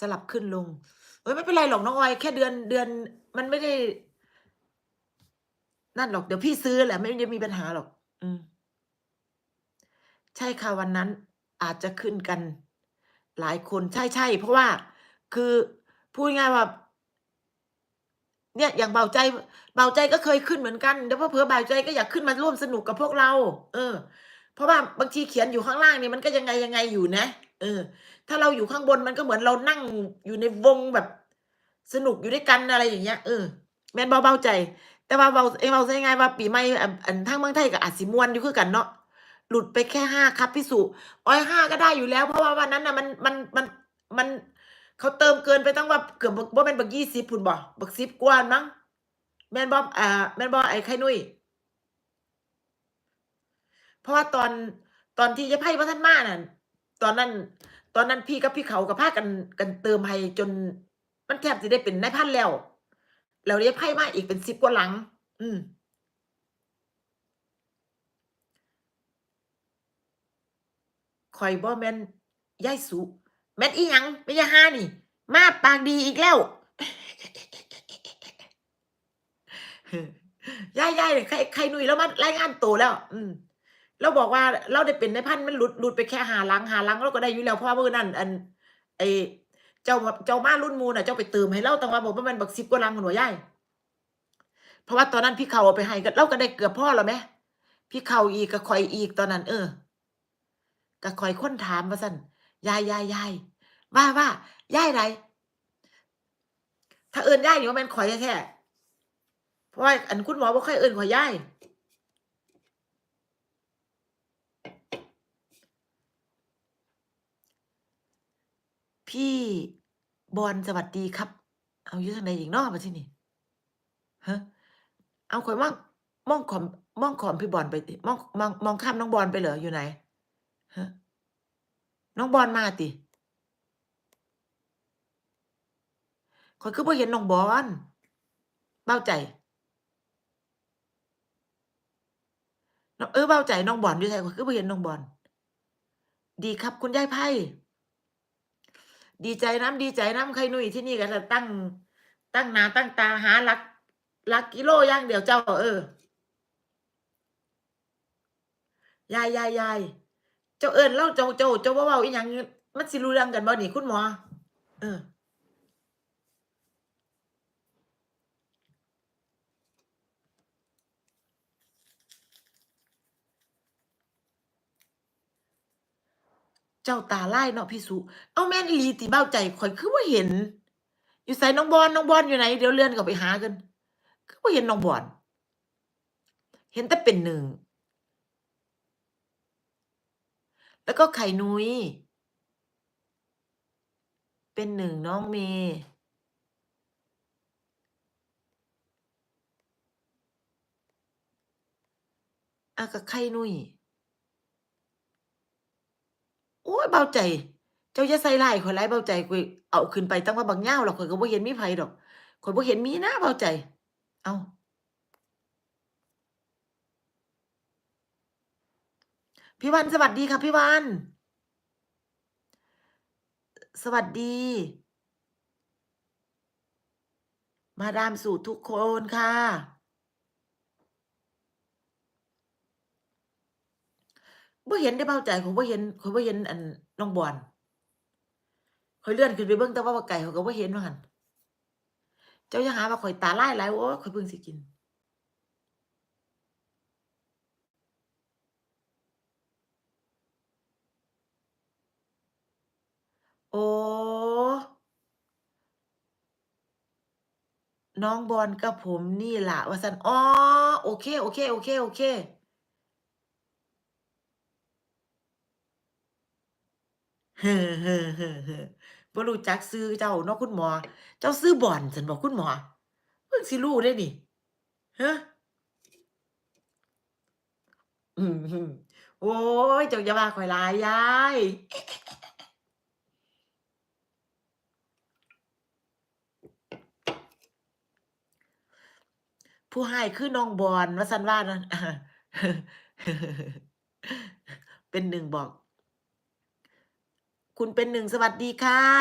สลับขึ้นลงเฮ้ยไม่เป็นไรหรอกน้องออย แค่เดือนเดือน มันไม่ได้ นั่นหรอกเดี๋ยวพี่ซื้อแหละไม่ได้มีปัญหาหรอก อืม ใช่ค่ะวันนั้น อาจจะขึ้นกัน หลายคนใช่ๆเพราะว่า คือพูดง่ายว่า เนี่ยอย่างเบาใจ เบาใจก็เคยขึ้นเหมือนกันเดี๋ยวเผลอเบาใจก็อยากขึ้นมาร่วมสนุกกับพวกเรา เออ เพราะว่าบางทีเขียนอยู่ข้างล่างนี่มันก็ยังไงๆอยู่นะ เออ ถ้าเราอยู่ข้างบนมันก็เหมือนเรานั่งอยู่ในวงแบบ สนุกอยู่ด้วยกันอะไรอย่างเงี้ยเออแม่นบ่เบาใจ แต่ว่าเว้าเว้าซะง่ายว่าปีใหม่อันอันทางเมืองไทยก็อาจสิมวนอยู่คือกันเนาะหลุดไปแค่5ครับพี่สุโอ๊ย5ก็ได้อยู่แล้ว เพราะว่าวันนั้นน่ะมันมันมันมันเขาเติมเกินไปตั้งว่าเกือบบักบ่แม่นบัก20พู้นบ่บัก10กว่ามั้งแม่นบ่อ่าแม่นบ่ไอ้ไข่นุ้ยเพราะว่าตอนตอนที่ยายไพ่บ่ทันมานั่น ตอนนั้น ตอนนั้นพี่กับพี่เขาก็พากันกันเติมให้จน มันแทบสิได้เป็นนายพันแล้วแล้วยายไพ่มาอีกเป็น10กว่าหลัง อืมข้อยบ่แม่นย่ายสุแม่นอีหยังแม่ยาห่านี่ มาปากดีอีกแล้วย่ายๆไข่ไข่นุ้ยเลามารายงานโตแล้ว อืม เราบอกว่าเราได้เป็นนพันมันหลุดหลุดไปแค่5หลัง5หลังเราก็ได้อยู่แล้วเพราะว่ามื้อนั้นอันไอเจ้าเจ้ามารุ่นมูน่ะเจ้าไปเติมให้เราตั้งว่าบ่แม่นบัก10กว่าลังพู้นบ่ยายเพราะว่าตอนนั้นพี่เขาเอาไปให้ก็เราก็ได้เกือบพ่อแล้วแหมพี่เขาอีกกับข้อยอีกตอนนั้น เออก็ข้อยค้นถามว่าซั่นยายๆๆว่าว่ายายใดถ้าเอิ้นยายนี่บ่แม่นข้อยแท้เพราะว่าอันคุณหมอบ่เคยเอิ้นข้อยยาย พี่บอลสวัสดีครับ เอาอยู่ทางใดอีกเนาะบัดทีนี้ฮะเอาข้อยมองมองขอมมองขอมพี่บอลไปติมองมองมองข้ามน้องบอลไปเหรออยู่ไหน?ฮะน้องบอลมาติข้อยคือบ่เห็นน้องบอลเบ้าใจเออเบาใจน้องบอลอยู่ไสข้อยคือบ่เห็นน้องบอลดีครับคุณยายไพ่ ดีใจน้ำดีใจน้ำไข่นุ่ยที่นี่ก็จะตั้ง ตั้งนาตั้งตาหาลักลักกิโลย่างเดียวเจ้า เออยายยายยายเจ้าเอิญเล่าเจ้าเจ้าเจ้าว่าว่าอีหยังมันสิรู้เรื่องกันบ่หนี่คุณหมอ เออ เจ้าตาไลายเนาะพี่สุ เอาแม่นอีหลีติเบ้าใจข้อยคือบ่าเห็น อยู่ไสน้องบอลน้องบอลอยู่ไหน เดี๋ยวเลื่อนเข้าไปหาก่อนคือบ่าเห็นน้องบอลเห็นแต่เป็นหนึ่ง แล้วก็ไข่นุ้ยเป็นหนึ่งน้องเมย์อาก็ไข่นุ้ย โอ๊ยเบาใจ เจ้าอย่าใส่ร้ายข้อยหลายเบาใจข้อยเอาขึ้นไปตั้งว่าบักยาวแล้วข้อยก็บ่เห็นมีไผดอกข้อยบ่เห็นมีนะเบาใจ เอาพี่วันสวัสดีค่ะพี่วัน สวัสดี มาดามสู่ทุกคนค่ะ บ่เห็นเดะเบาใจข้อยบ่เห็นข้อยบ่เห็นอันน้องบอลข้อยเลื่อนขึ้นไปเบิ่งแต่ว่าไก่ข้อยก็บ่เห็นว่าหันเจ้าย่าหาว่าข้อยตาลายหลายโอ๊ยข้อยเพิ่งสิกินโอ๋อน้องบอลกับผมนี่ล่ะว่าซั่นอ๋อโอเคๆๆๆเค โอเค ฮ้อๆๆๆบ่รู้จักชื่อเจ้าเนาะคุณหมอ เจ้าชื่อบ่อลซั้นบ่คุณหมอ เพิ่งสิรู้เดะนี่ฮะอื้อฮือโอ๊ยเจ้าอย่าว่าข้อยหลายยาย ผู้ร้คือน้องบอลว่าซั่นว่านะ เป็นหนึ่งบอก คุณเป็นหนึ่งสวัสดีค่ะ